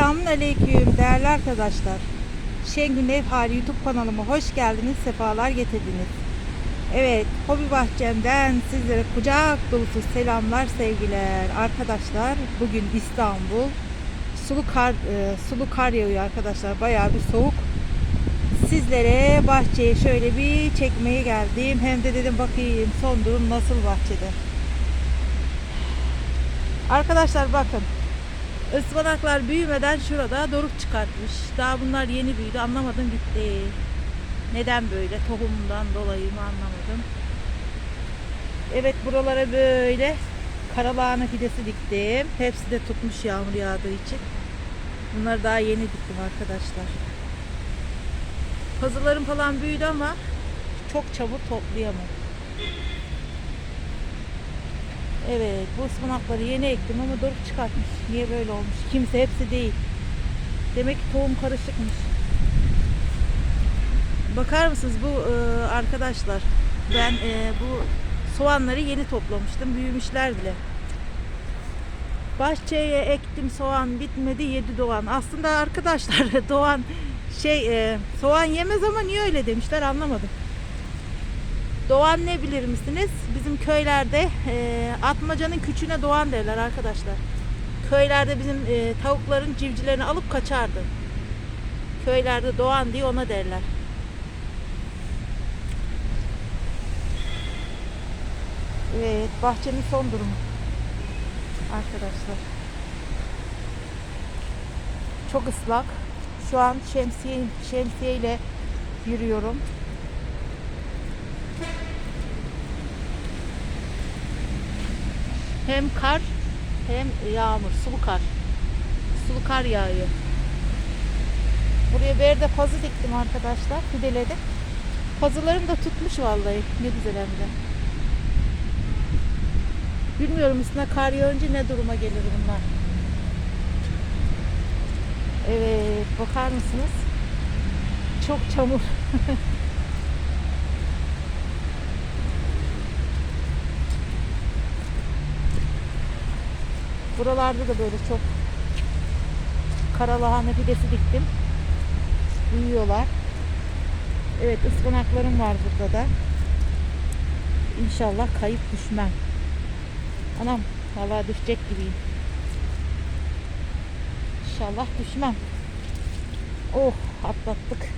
Selamun Aleyküm değerli arkadaşlar. Şengün Ev YouTube kanalıma hoş geldiniz, sefalar getirdiniz. Evet, Hobi Bahçem'den sizlere kucak dolusu selamlar, sevgiler. Arkadaşlar, bugün İstanbul. Sulu kar, e, sulu kar yağıyor arkadaşlar, bayağı bir soğuk. Sizlere bahçeye şöyle bir çekmeye geldim. Hem de dedim bakayım son durum nasıl bahçede. Arkadaşlar bakın. Ispanaklar büyümeden şurada doruk çıkartmış. Daha bunlar yeni büyüdü. Anlamadım gitti. Neden böyle? Tohumdan dolayı mı anlamadım. Evet buralara böyle karalahana fidesi diktim. Hepsi de tutmuş yağmur yağdığı için. Bunları daha yeni diktim arkadaşlar. Pazılarım falan büyüdü ama çok çabuk toplayamam. Evet bu ıspanakları yeni ektim ama doruk çıkartmış. Niye böyle olmuş? Kimse hepsi değil. Demek ki tohum karışıkmış. Bakar mısınız bu e, arkadaşlar ben e, bu soğanları yeni toplamıştım. Büyümüşler bile. Bahçeye ektim soğan bitmedi yedi doğan. Aslında arkadaşlar doğan şey e, soğan yemez ama niye öyle demişler anlamadım. Doğan ne bilir misiniz? Bizim köylerde e, atmacanın küçüğüne doğan derler arkadaşlar. Köylerde bizim e, tavukların civcilerini alıp kaçardı. Köylerde doğan diye ona derler. Evet, bahçenin son durumu. Arkadaşlar. Çok ıslak. Şu an şemsiye şemsiye ile yürüyorum. Hem kar hem yağmur, sulu kar. Sulu kar yağıyor. Buraya berde pazı diktim arkadaşlar. Fideledim. Pazılarım da tutmuş vallahi. Ne güzel hem de. Bilmiyorum üstüne kar yağınca ne duruma gelir bunlar. Evet, bakar mısınız? Çok çamur. Buralarda da böyle çok karalahana fidesi diktim. Büyüyorlar. Evet ıspanaklarım var burada da. İnşallah kayıp düşmem. Anam vallahi düşecek gibiyim. İnşallah düşmem. Oh atlattık.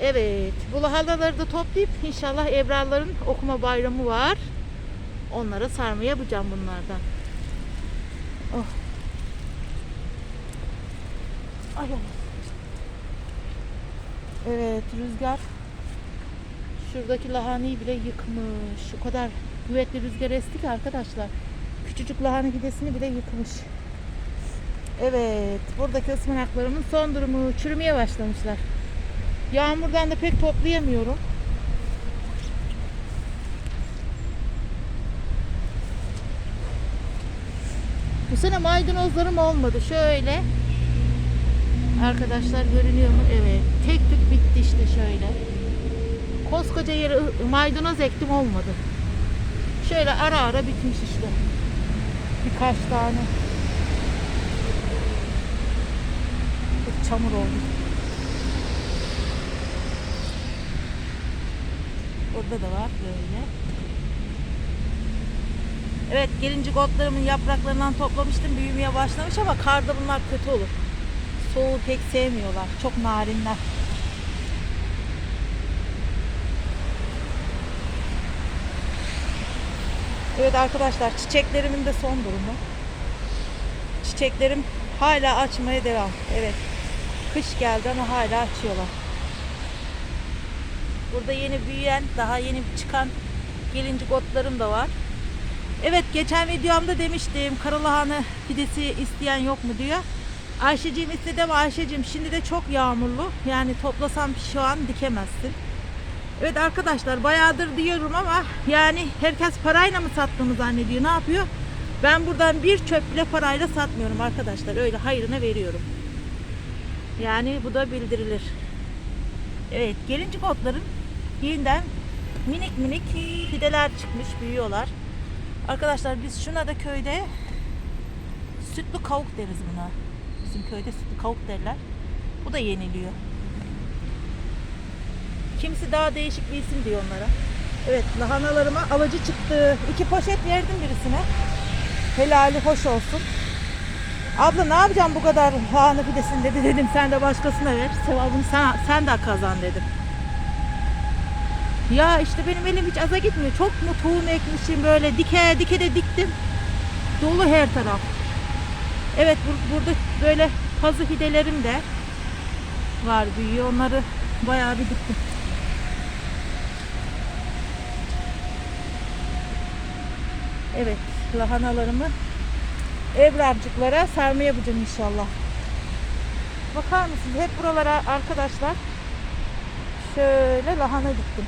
Evet bu lahantaları da toplayıp inşallah Ebrarların okuma bayramı var. Onlara sarma yapacağım bunlardan. Oh. Ay. Evet rüzgar şuradaki lahanayı bile yıkmış. O kadar kuvvetli rüzgar esti ki arkadaşlar. Küçücük lahana fidesini bile yıkmış. Evet buradaki ıspanaklarımın son durumu çürümeye başlamışlar. Yağmurdan da pek toplayamıyorum. Bu sene maydanozlarım olmadı. Şöyle. Arkadaşlar görünüyor mu? Evet. Tek tük bitti işte şöyle. Koskoca yere maydanoz ektim olmadı. Şöyle ara ara bitmiş işte. Birkaç tane. Çok çamur oldu. Burada da var böyle. Evet gelincik otlarımın yapraklarından toplamıştım. Büyümeye başlamış ama karda bunlar kötü olur. Soğuğu pek sevmiyorlar. Çok narinler. Evet arkadaşlar çiçeklerimin de son durumu. Çiçeklerim hala açmaya devam. Evet. Kış geldi ama hala açıyorlar. Burada yeni büyüyen, daha yeni çıkan gelincik otlarım da var. Evet geçen videomda demiştim karalahana pidesi isteyen yok mu diyor. Ayşeciğim istedi ama Ayşeciğim şimdi de çok yağmurlu. Yani toplasam şu an dikemezsin. Evet arkadaşlar bayağıdır diyorum ama yani herkes parayla mı sattığımı zannediyor. Ne yapıyor? Ben buradan bir çöp bile parayla satmıyorum arkadaşlar. Öyle hayrına veriyorum. Yani bu da bildirilir. Evet gelincik otların yeniden minik minik fideler çıkmış büyüyorlar. Arkadaşlar biz şuna da köyde sütlü kavuk deriz buna. Bizim köyde sütlü kavuk derler. Bu da yeniliyor. Kimisi daha değişik bir isim diyor onlara. Evet lahanalarıma alıcı çıktı. İki poşet verdim birisine. Helali hoş olsun. Abla ne yapacağım bu kadar lahana pidesini dedi dedim sen de başkasına ver. Sevabını sen, sen de kazan dedim. Ya işte benim elim hiç aza gitmiyor. Çok mu tohum ekmişim böyle dike dike de diktim. Dolu her taraf. Evet bur- burada böyle pazı fidelerim de var büyüyor. Onları bayağı bir diktim. Evet lahanalarımı ebrarcıklara sarma yapacağım inşallah. Bakar mısınız? Hep buralara arkadaşlar şöyle lahana diktim.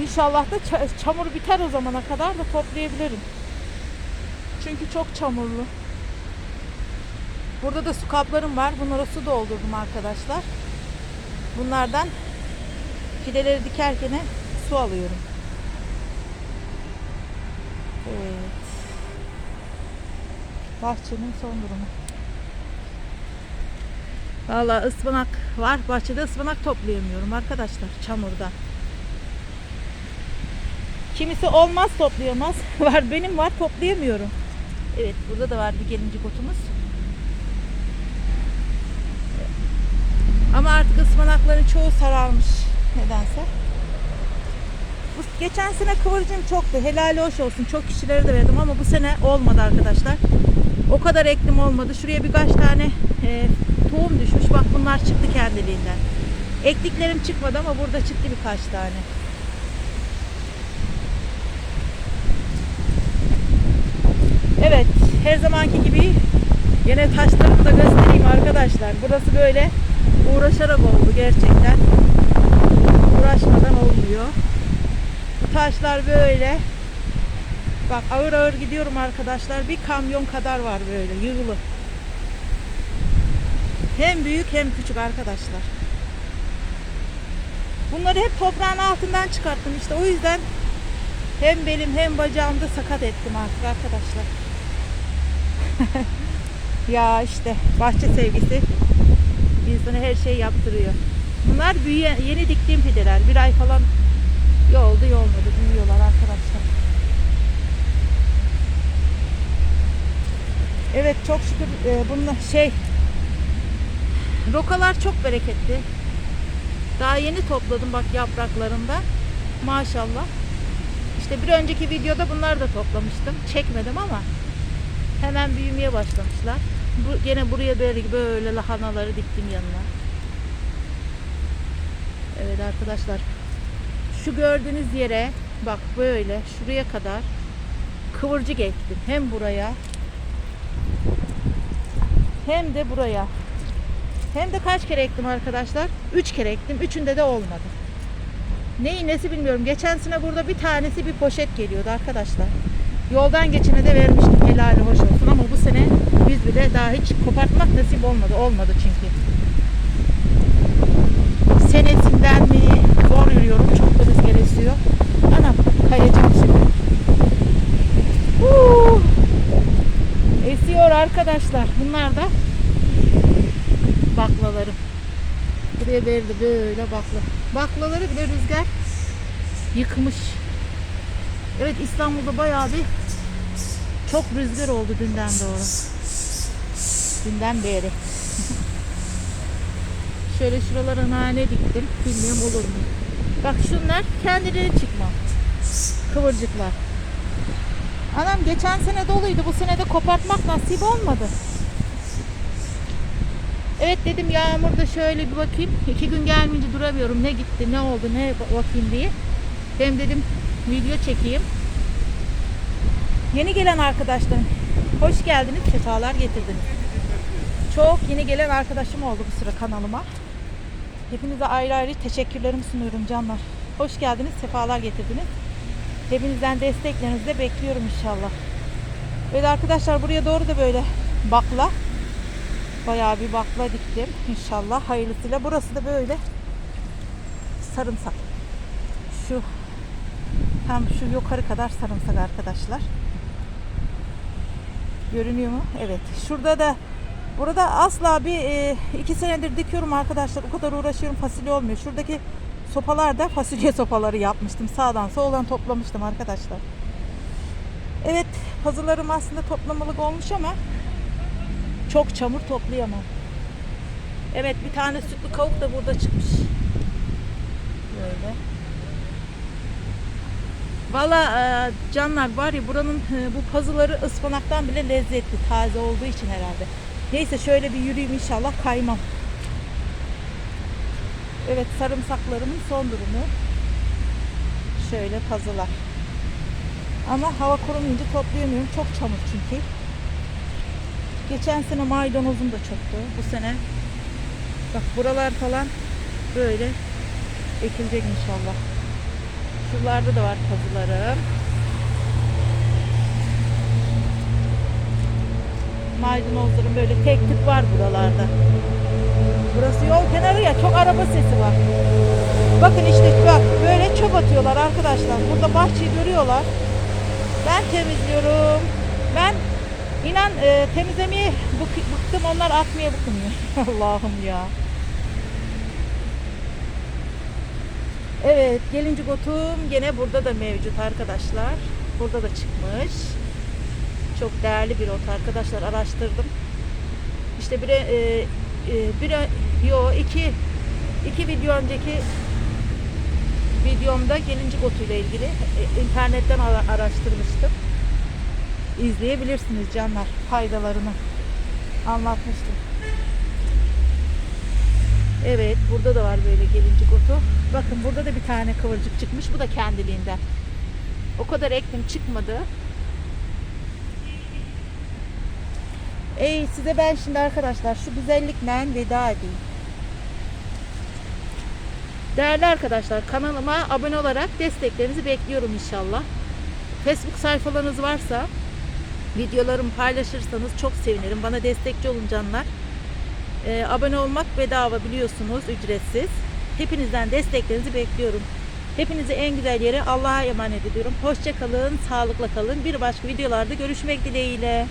İnşallah da ça- çamur biter o zamana kadar da toplayabilirim. Çünkü çok çamurlu. Burada da su kaplarım var. Bunlara su doldurdum arkadaşlar. Bunlardan fideleri dikerken su alıyorum. Evet. Bahçenin son durumu. Valla ıspanak var. Bahçede ıspanak toplayamıyorum arkadaşlar çamurda. Kimisi olmaz toplayamaz. Var benim var toplayamıyorum. Evet burada da var bir gelincik otumuz. Ama artık ıspanakların çoğu sararmış nedense. Bu geçen sene kıvırcım çoktu. Helali hoş olsun. Çok kişilere de verdim ama bu sene olmadı arkadaşlar. O kadar eklim olmadı. Şuraya birkaç tane e, tohum düşmüş. Bak bunlar çıktı kendiliğinden. Ektiklerim çıkmadı ama burada çıktı birkaç tane. Evet, her zamanki gibi yine taşlarımı da göstereyim arkadaşlar. Burası böyle uğraşarak oldu gerçekten. Uğraşmadan olmuyor. Bu taşlar böyle. Bak ağır ağır gidiyorum arkadaşlar. Bir kamyon kadar var böyle yığılı. Hem büyük hem küçük arkadaşlar. Bunları hep toprağın altından çıkarttım işte. O yüzden hem belim hem bacağımda sakat ettim artık arkadaşlar. ya işte bahçe sevgisi insana her şey yaptırıyor. Bunlar büyüyen, yeni diktiğim fideler. Bir ay falan yoldu yolmadı. Büyüyorlar arkadaşlar. Evet çok şükür e, bununla şey rokalar çok bereketli. Daha yeni topladım bak yapraklarında. Maşallah. İşte bir önceki videoda bunları da toplamıştım. Çekmedim ama hemen büyümeye başlamışlar. Bu, gene buraya böyle böyle lahanaları diktim yanına. Evet arkadaşlar. Şu gördüğünüz yere bak böyle şuraya kadar kıvırcık ektim. Hem buraya hem de buraya. Hem de kaç kere ektim arkadaşlar? Üç kere ektim. Üçünde de olmadı. Neyi nesi bilmiyorum. Geçen sene burada bir tanesi bir poşet geliyordu arkadaşlar. Yoldan geçene de vermiştim. Helali hoş olsun ama bu sene biz bile daha hiç kopartmak nasip olmadı. Olmadı çünkü. Senesinden mi zor yürüyorum. Çok da rüzgar esiyor. Anam kayacağım şimdi. Huu! Esiyor arkadaşlar. Bunlar da baklalarım. Buraya verdi böyle bakla. Baklaları bile rüzgar yıkmış. Evet İstanbul'da bayağı bir çok rüzgar oldu dünden doğru. Dünden beri. Şöyle şuralara nane diktim. Bilmiyorum olur mu. Bak şunlar kendileri çıkma. Kıvırcıklar. Anam geçen sene doluydu. Bu sene de kopartmak nasip olmadı. Evet dedim yağmurda şöyle bir bakayım. İki gün gelmeyince duramıyorum. Ne gitti, ne oldu, ne bakayım diye. Hem dedim video çekeyim. Yeni gelen arkadaşlarım. Hoş geldiniz. Sefalar getirdiniz. Çok yeni gelen arkadaşım oldu bu sıra kanalıma. Hepinize ayrı ayrı teşekkürlerimi sunuyorum canlar. Hoş geldiniz. Sefalar getirdiniz. Hepinizden desteklerinizi de bekliyorum inşallah. Böyle arkadaşlar buraya doğru da böyle bakla. Bayağı bir bakla diktim inşallah hayırlısıyla. Burası da böyle sarımsak. Şu tam şu yukarı kadar sarımsak arkadaşlar. Görünüyor mu? Evet. Şurada da burada asla bir e, iki senedir dikiyorum arkadaşlar. O kadar uğraşıyorum fasulye olmuyor. Şuradaki sopalar da fasulye sopaları yapmıştım. Sağdan soldan toplamıştım arkadaşlar. Evet pazılarım aslında toplamalık olmuş ama çok çamur toplayamam. Evet bir tane sütlü kavuk da burada çıkmış. Böyle. Valla e, canlar var ya buranın e, bu pazıları ıspanaktan bile lezzetli. Taze olduğu için herhalde. Neyse şöyle bir yürüyeyim inşallah kaymam. Evet sarımsaklarımın son durumu. Şöyle pazılar. Ama hava kurumayınca toplayamıyorum. Çok çamur çünkü. Geçen sene maydanozum da çoktu. Bu sene bak buralar falan böyle ekilecek inşallah. Şuralarda da var pazılarım. Maydanozlarım böyle tek tük var buralarda. Burası yol kenarı ya çok araba sesi var. Bakın işte bak böyle çöp atıyorlar arkadaşlar. Burada bahçeyi görüyorlar. Ben temizliyorum. Ben inan e, temizlemeye bık- bıktım onlar atmaya bıkmıyor. Allah'ım ya. Evet gelincik otum gene burada da mevcut arkadaşlar. Burada da çıkmış. Çok değerli bir ot arkadaşlar araştırdım. İşte bir e, e, bir yo iki iki video önceki videomda gelincik otuyla ilgili e, internetten ara- araştırmıştım. İzleyebilirsiniz canlar faydalarını anlatmıştım. Evet burada da var böyle gelincik otu. Bakın burada da bir tane kıvırcık çıkmış. Bu da kendiliğinden. O kadar ektim çıkmadı. Ey size ben şimdi arkadaşlar şu güzellikle veda edeyim. Değerli arkadaşlar kanalıma abone olarak desteklerinizi bekliyorum inşallah. Facebook sayfalarınız varsa videolarımı paylaşırsanız çok sevinirim. Bana destekçi olun canlar. Ee, abone olmak bedava biliyorsunuz ücretsiz. Hepinizden desteklerinizi bekliyorum. Hepinizi en güzel yere Allah'a emanet ediyorum. Hoşça kalın, sağlıkla kalın. Bir başka videolarda görüşmek dileğiyle.